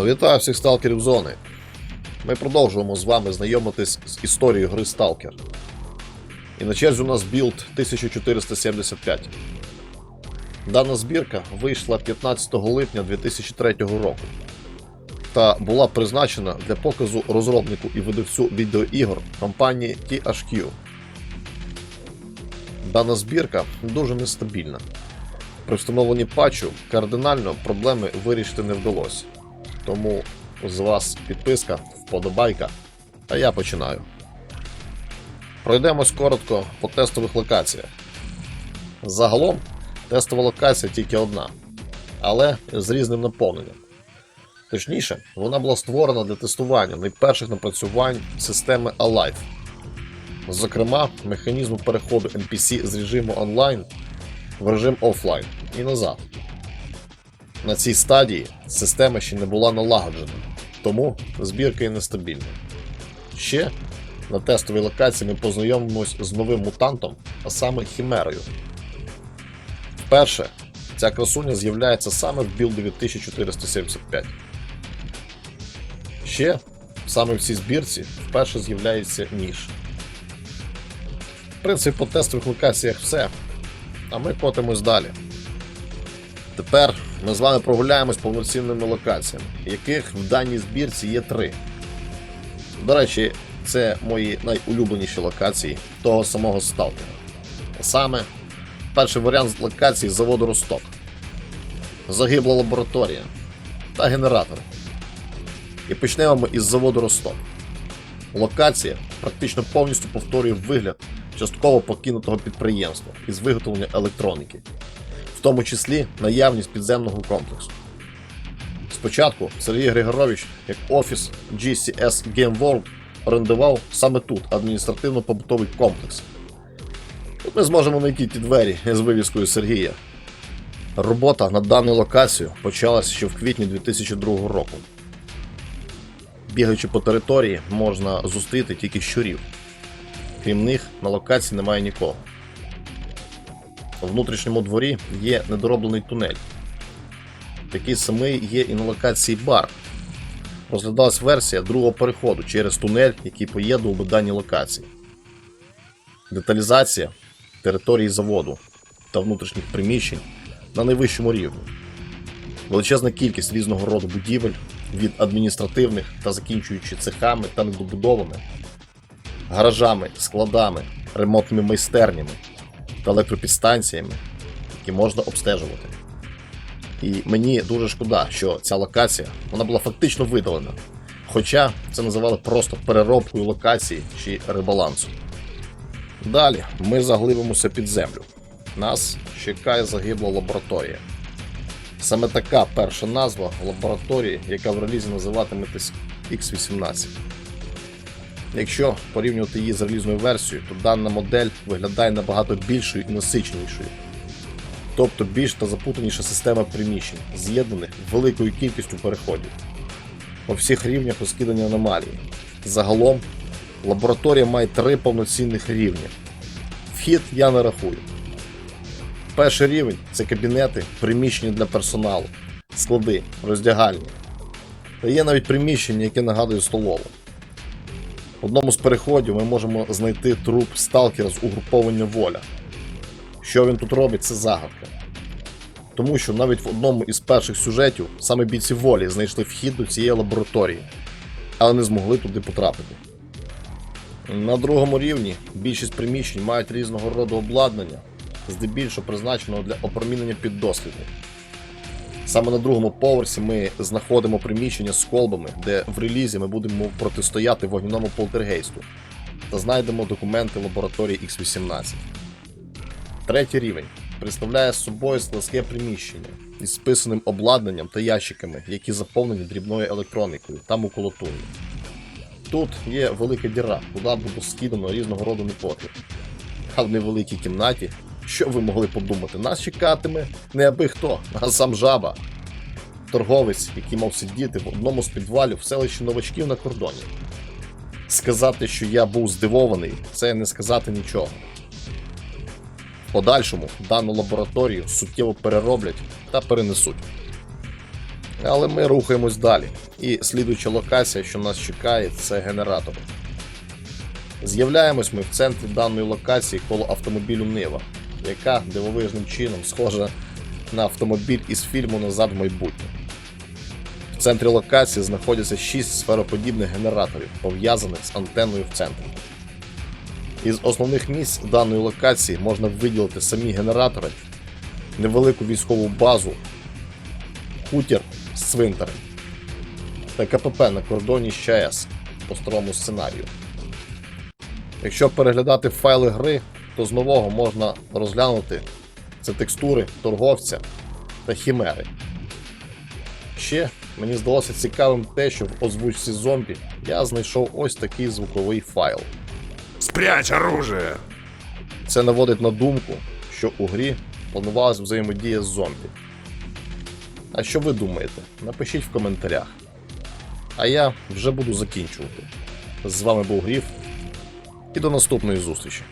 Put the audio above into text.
Вітаю всіх сталкерів зони. Ми продовжуємо з вами знайомитись з історією гри Stalker. І на черзі у нас білд 1475. Дана збірка вийшла 15 липня 2003 року та була призначена для показу розробнику і видавцю відеоігор компанії THQ. Дана збірка дуже нестабільна. При встановленні патчу кардинально проблеми вирішити не вдалося. Тому з вас підписка, вподобайка, а я починаю. Пройдемось коротко по тестових локаціях. Загалом тестова локація тільки одна, але з різним наповненням. Точніше, вона була створена для тестування найперших напрацювань системи Alive. Зокрема, механізму переходу NPC з режиму онлайн в режим офлайн і назад. На цій стадії система ще не була налагоджена, тому збірка і нестабільна. Ще на тестовій локації ми познайомимось з новим мутантом, а саме Хімерою. Вперше ця красуня з'являється саме в білдові 1475. Ще саме в цій збірці вперше з'являється ніж. В принципі, по тестових локаціях все. А ми котимось далі. Тепер ми з вами прогуляємось повноцінними локаціями, яких в даній збірці є три. До речі, це мої найулюбленіші локації того самого сталкера. А саме, перший варіант з локації заводу Росток, загибла лабораторія та генератор. І почнемо ми із заводу Росток. Локація практично повністю повторює вигляд частково покинутого підприємства із виготовлення електроніки тому числі наявність підземного комплексу. Спочатку Сергій Григорович, як офіс GCS Game World, орендував саме тут адміністративно-побутовий комплекс. Тут ми зможемо знайти ті двері з вивіскою Сергія. Робота над даною локацією почалася ще в квітні 2002 року. Бігаючи по території, можна зустріти тільки щурів. Крім них, на локації немає нікого. У внутрішньому дворі є недороблений тунель. Такий самий є і на локації бар. Розглядалась версія другого переходу через тунель, який поєднував би дані локації. Деталізація території заводу та внутрішніх приміщень на найвищому рівні. Величезна кількість різного роду будівель від адміністративних та закінчуючи цехами та недобудовами, гаражами, складами, ремонтними майстернями та електропідстанціями, які можна обстежувати. І мені дуже шкода, що ця локація вона була фактично видалена. Хоча це називали просто переробкою локації чи ребалансу. Далі ми заглибимося під землю. Нас чекає загибла лабораторія. Саме така перша назва лабораторії, яка в релізі називатиметься X18. Якщо порівнювати її з релізною версією, то дана модель виглядає набагато більшою і насиченішою. Тобто більш та запутаніша система приміщень, з'єднаних великою кількістю переходів. По всіх рівнях розкидані аномалії. Загалом лабораторія має три повноцінних рівні. Вхід я не рахую. Перший рівень це кабінети, приміщення для персоналу, склади, роздягальні. Та є навіть приміщення, яке нагадує столову. Одному з переходів ми можемо знайти труп сталкера з угруповання воля. Що він тут робить, це загадка. Тому що навіть в одному із перших сюжетів саме бійці волі знайшли вхід до цієї лабораторії, але не змогли туди потрапити. На другому рівні більшість приміщень мають різного роду обладнання, здебільшого призначеного для опромінення піддослідних. Саме на другому поверсі ми знаходимо приміщення з колбами, де в релізі ми будемо протистояти вогняному полтергейсту та знайдемо документи лабораторії X18. Третій рівень представляє собою складське приміщення із списаним обладнанням та ящиками, які заповнені дрібною електроникою та макулатурою. Тут є велика діра, куди буде скидано різного роду непотріб. А в невеликій кімнаті, що ви могли подумати, нас чекатиме не аби хто, а сам жаба. Торговець, який мав сидіти в одному з підвалів в селищі новачків на кордоні. Сказати, що я був здивований, це не сказати нічого. В подальшому дану лабораторію суттєво перероблять та перенесуть. Але ми рухаємось далі. І слідуюча локація, що нас чекає, це генератор. З'являємось ми в центрі даної локації коло автомобілю Нива, яка дивовижним чином схожа на автомобіль із фільму Назад в майбутнє. В центрі локації знаходяться 6 сфероподібних генераторів, пов'язаних з антенною в центрі. Із основних місць даної локації можна виділити самі генератори, невелику військову базу, хутір з цвинтарем та КПП на кордоні з ЧАЕС по старому сценарію. Якщо переглядати файли гри, то з нового можна розглянути це текстури торговця та хімери. Ще мені здалося цікавим те, що в озвучці зомбі я знайшов ось такий звуковий файл. Спрячь оружие! Це наводить на думку, що у грі планувалась взаємодія з зомбі. А що ви думаєте? Напишіть в коментарях. А я вже буду закінчувати. З вами був Гріф і до наступної зустрічі.